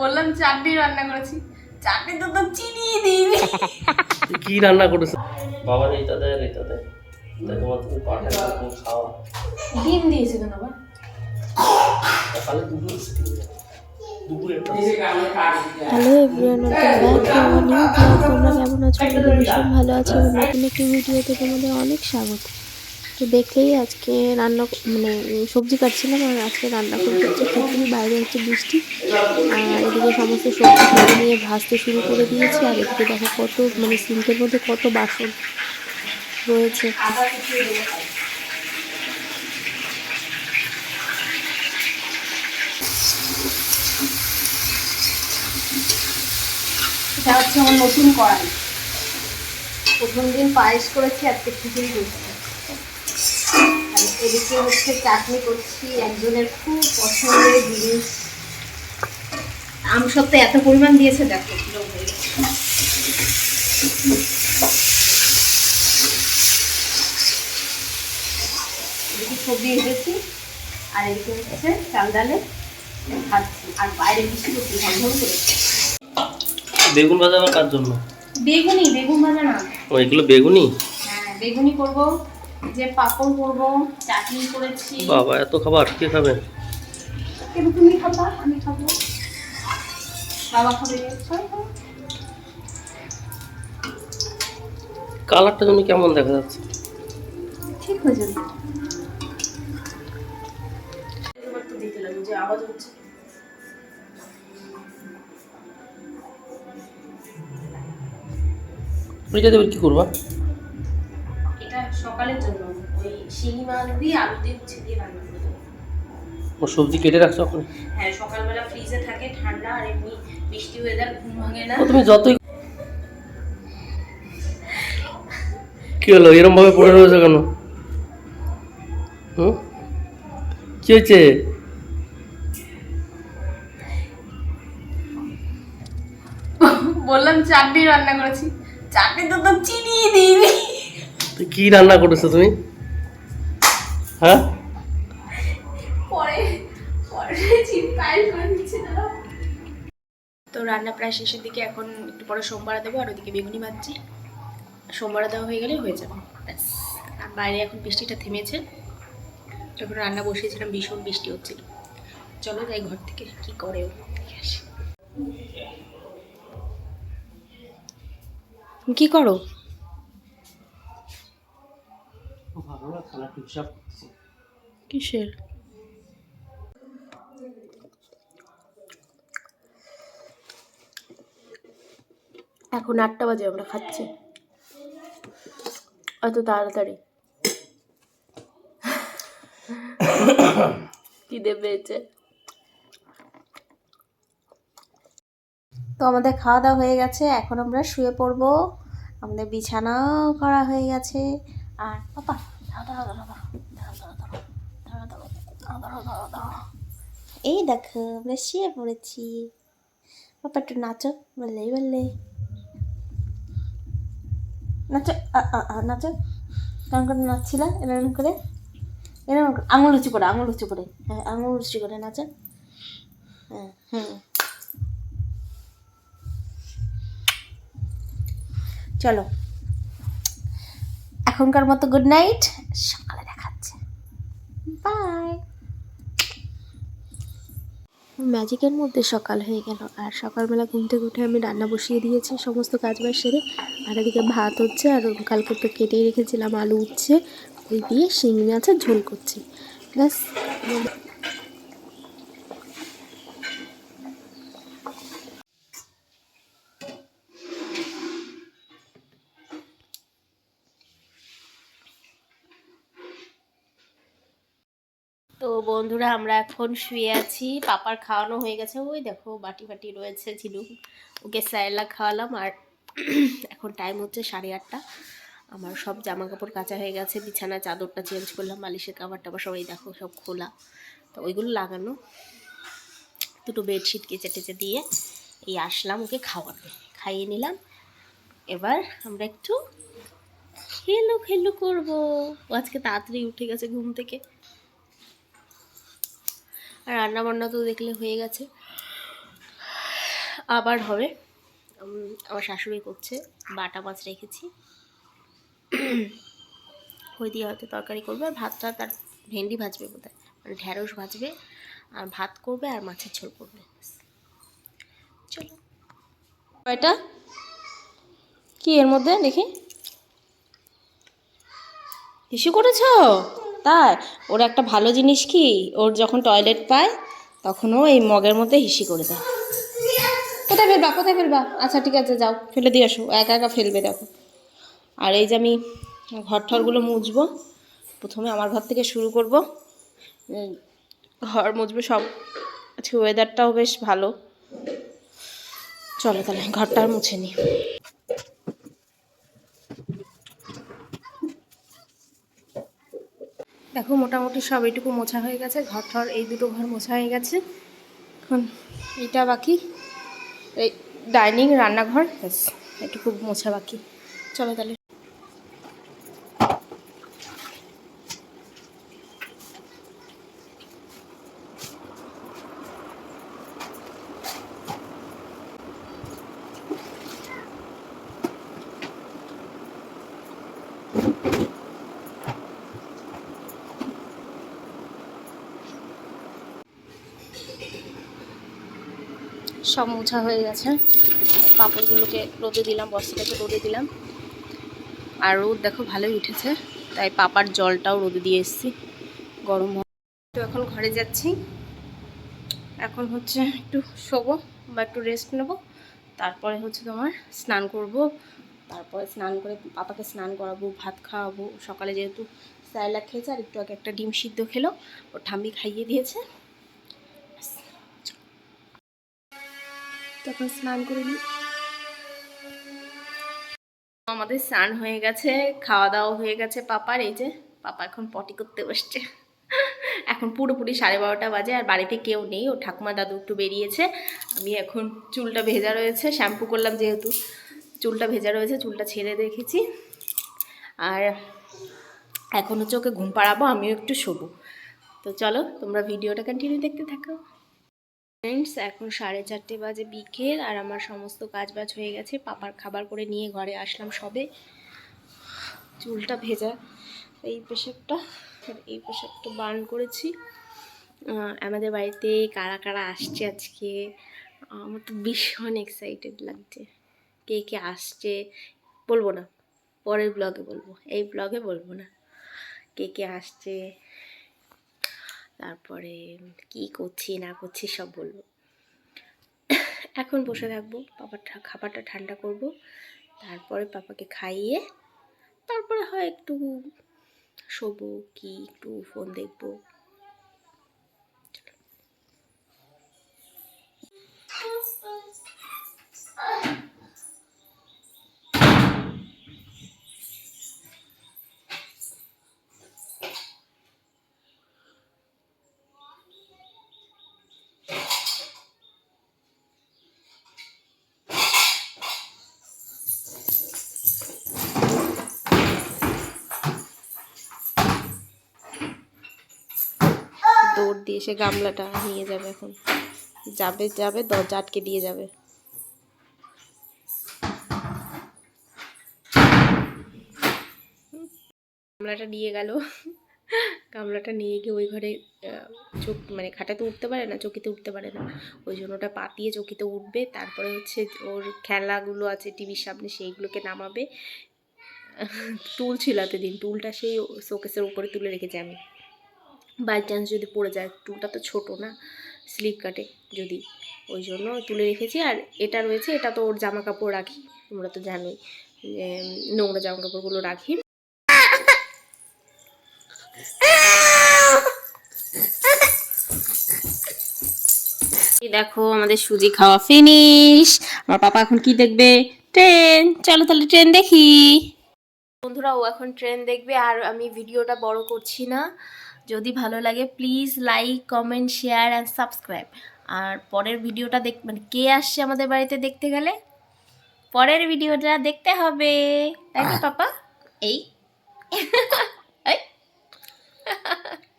বললাম চাটনি রান্না করেছি। চাটনি তো তো চিনি দিইনি। কি রান্না করেছ দেয় এইটা দেয় তাই তোমার তুমি খাওয়া ডিম দিয়েছে কেন দুপুরে দুপুরে hello everyone welcome back to new blog. তোমরা কেমন আছো? ভীষণ ভালো আছি। নতুন একটি ভিডিওতে তোমাদের অনেক স্বাগত। তো দেখেই আজকে রান্না মানে সবজি কাটছিলাম আর আজকে রান্না করতে হচ্ছে খিচুড়ি, বাইরে হচ্ছে বৃষ্টি। আর এদিকে সমস্ত সবজি কেটে নিয়ে ভাজতে শুরু করে দিয়েছি, আর এদিকে দেখো কত মানে সিঙ্কের মধ্যে কত বাসন রয়েছে। এটা হচ্ছে আমার নতুন কড়াই। প্রথম দিন পায়েস করেছি, আজকে খিচুড়ি করছি। এদিকে হচ্ছে চাটনি করছি একজনের খুব পছন্দের জিনিস। আম সত্ত্বে এত পরিমাণ দিয়েছে দেখো কিলো হয়ে এদিকে সবজি এসেছি আর এদিকে হচ্ছে চাল ডালে খাচ্ছি আর বাইরে বৃষ্টি করছি ঝমঝম করে বেগুন ভাজা আবার কার জন্য? বেগুনি বেগুন ভাজা না। ও এগুলো বেগুনি হ্যাঁ বেগুনি করব। যে পাপড় করব চাটনি করেছি। বাবা এত খাবার কে খাবে? কিন্তু তুমি খাবা? আমি খাব। বাবা খাবে। কালারটা তুমি কেমন দেখা যাচ্ছে। ঠিক হয়ে যাবে। দিতে লাগবে যে আওয়াজ হচ্ছে কি করবা? সকালের জন্য ওই শিঙি মাছ দিয়ে আলু দিয়ে উচ্ছে দিয়ে রান্না করে দেবো। ও সবজি কেটে রাখছো এখন? হ্যাঁ সকালবেলা ফ্রিজে থাকে ঠান্ডা আর এমনি বৃষ্টি ওয়েদার ঘুম ভাঙে না। তুমি যতই কি হলো? এরম ভাবে পড়ে রয়েছে কেন? হুম? কি হয়েছে? বললাম চাটনি রান্না করেছি। চাটনি তো তো চিনি দিইনি। কি রান্না করেছ তুমি? হ্যাঁ? তো রান্না প্রায় শেষের দিকে এখন একটু পরে সোমবার দেবো আর ওদিকে বেগুনি ভাজছি। সোমবার দেওয়া হয়ে গেলে হয়ে যাবে। ব্যাস। আর বাইরে এখন বৃষ্টিটা থেমেছে। যখন রান্না বসিয়েছিলাম ভীষণ বৃষ্টি হচ্ছিল। চলো যাই ঘর থেকে কি করে আসি। তুমি কি করো ভালো লাগছে না হিসাব করতেছি। কিসের? এখন আটটা বাজে, আমরা খাচ্ছি। এত তাড়াতাড়ি। খিদে পেয়েছে। তো আমাদের খাওয়া দাওয়া হয়ে গেছে, এখন আমরা শুয়ে পড়ব। আমাদের বিছানাও করা হয়ে গেছে। আর পাপা? এই দেখো আমরা শুয়ে পড়েছি। পাপা একটু নাচো, বললে বললে। নাচো নাচো। কেমন করে নাচছিলা? এরকম করে। এরকম আঙুল উঁচু করে, আঙুল উঁচু করে। হ্যাঁ আঙুল উঁচু করে নাচো। হ্যাঁ হুম। চলো। এখনকার মতো গুড নাইট। সকালে দেখাচ্ছে। বাই। ম্যাজিকের মধ্যে সকাল হয়ে গেল। আর সকালবেলা ঘুম থেকে উঠে আমি রান্না বসিয়ে দিয়েছি, সমস্ত কাজ বাজ সেরে। আর এদিকে ভাত হচ্ছে, আর কালকে তো কেটেই রেখেছিলাম আলু উঠছে ওই দিয়ে, শিঙি মাছের ঝোল করছি। ব্যাস বন্ধুরা, আমরা এখন শুয়ে আছি। পাপার খাওয়ানো হয়ে গেছে। ওই দেখো, বাটি বাটি রয়েছে, ঝিলু। ওকে স্যারেলা খাওয়ালাম আর এখন টাইম হচ্ছে সাড়ে আটটা। আমার সব জামা কাপড় কাচা হয়ে গেছে, বিছানা, চাদরটা চেঞ্জ করলাম, মালিশের কাবার টাবার সবাই দেখো, সব খোলা। তো ওইগুলো লাগানো। দুটো বেডশিট কেচে টেচে দিয়ে এই আসলাম ওকে খাওয়াতে। খাইয়ে নিলাম। এবার আমরা একটু খেলু খেলু করব আজকে তাড়াতাড়ি উঠে গেছে ঘুম থেকে। আর রান্না বান্না তো দেখলে হয়ে গেছে। আবার হবে। আমার শাশুড়ি করছে, বাটা মাছ রেখেছি। ওই দিয়ে হয়তো তরকারি করবে, আর ভাতটা তার ভেন্ডি ভাজবে বোধ হয় মানে ঢ্যাঁড়স ভাজবে, আর ভাত করবে, আর মাছের ঝোল করবে। চলো। এটা কি এর মধ্যে দেখি? হিসু করেছ? তাই? ওর একটা ভালো জিনিস কি? ওর যখন টয়লেট পায় তখন ও এই মগের মধ্যে হিসি করে দেয়। কোথায় ফেলবা? কোথায় ফেলবা? আচ্ছা ঠিক আছে যাও। ফেলে দিয়ে আসো। একা একা ফেলবে দেখো। আর এই যে আমি ঘর ঠরগুলো মুছবো প্রথমে আমার ঘর থেকে শুরু করব। ঘর মুছবো সব। আজকে ওয়েদারটাও বেশ ভালো। চলো তাহলে ঘরটা আর মুছে নিই দেখো, মোটামুটি সব এইটুকু মোছা হয়ে গেছে। ঘর ঠর এই দুটো ঘর মোছা হয়ে গেছে। এখন এটা বাকি। এই ডাইনিং, রান্নাঘর, ব্যাস, এটুকু মোছা বাকি। চলো তাহলে। সব মোছা হয়ে গেছে। পাপড়গুলোকে রোদে দিলাম, বস্তাটাকে রোদে দিলাম। আর রোদ দেখো ভালোই উঠেছে, তাই পাপার জলটাও রোদে দিয়ে এসেছি। গরম তো এখন ঘরে যাচ্ছি। এখন হচ্ছে একটু শোবো বা একটু রেস্ট নেব। তারপরে হচ্ছে তোমার স্নান করব। তারপরে স্নান করে পাপাকে স্নান করাবো, ভাত খাওয়াবো। সকালে যেহেতু স্যালাড খেয়েছে, আর একটু আগে একটা ডিম সিদ্ধ খেলো। ওর ঠাম্মি খাইয়ে দিয়েছে। তখন স্নান করে নিই। আমাদের স্নান হয়ে গেছে, খাওয়া দাওয়া হয়ে গেছে পাপার, এই যে পাপা এখন পটি করতে বসছে। এখন পুরোপুরি সাড়ে বারোটা বাজে আর বাড়িতে কেউ নেই ও ঠাকুমা দাদু একটু বেরিয়েছে। আমি এখন চুলটা ভেজা রয়েছে, শ্যাম্পু করলাম যেহেতু চুলটা ভেজা রয়েছে, চুলটা ছেড়ে রেখেছি। আর এখন হচ্ছে ওকে ঘুম পাড়াবো, আমিও একটু শোবো। তো চলো, তোমরা ভিডিওটা কন্টিনিউ দেখতে থাকো। ফ্রেন্ডস এখন সাড়ে চারটে বাজে বিকেল আর আমার সমস্ত কাজ বাজ হয়ে গেছে। পাপার খাবার করে নিয়ে ঘরে আসলাম সবে। চুলটা ভেজা। এই পোশাকটা আর এই পোশাকটা বার্ন করেছি। আমাদের বাড়িতে কারা কারা আসছে আজকে? আমার তো ভীষণ এক্সাইটেড লাগছে। কে কে আসছে বলব না। পরের ব্লগে বলব। এই ব্লগে বলব না। কে কে আসছে? তারপরে কি করছি, না করছি সব বলব। এখন বসে থাকব পাপার খাবারটা ঠান্ডা করব, তারপরে পাপাকে খাইয়ে তারপরে হয় একটু শোবো কি একটু ফোন দেখব। দৌড় দিয়ে সে গামলাটা নিয়ে যাবে এখন। যাবে যাবে, দরজা আটকে দিয়ে যাবে। গামলাটা নিয়ে গেল। গামলাটা নিয়ে গিয়ে ওই ঘরে চোখ মানে খাটাতে উঠতে পারে না, চকিতে উঠতে পারে না। ওই জন্য ওটা পাতিয়ে চকিতে উঠবে। তারপরে হচ্ছে ওর খেলাগুলো আছে টিভির সামনে, সেইগুলোকে নামাবে। টুল ছিল এতদিন টুলটা সেই শোকেসের উপরে তুলে রেখেছি আমি। বাই চান্স যদি পড়ে যায় টুলটা তো ছোট না স্লিপ কাটে যদি। ওই জন্য তুলে রেখেছি আর এটা রয়েছে, এটা তো ওর জামা কাপড় রাখি, তোমরা তো জানোই, যে নোংরা জামা কাপড়গুলো রাখি দেখো, আমাদের সুজি খাওয়া ফিনিশ আমার পাপা এখন কি দেখবে? ট্রেন। চলো তাহলে ট্রেন দেখি। বন্ধুরা, ও এখন ট্রেন দেখবে, আর আমি ভিডিওটা বড় করছি না। যদি ভালো লাগে please like comment share and subscribe আর পরের ভিডিওটা দেখ মানে কে আসছে আমাদের বাড়িতে দেখতে গেলে? পরের ভিডিওটা দেখতে হবে। তাই না পাপা? এই। এই।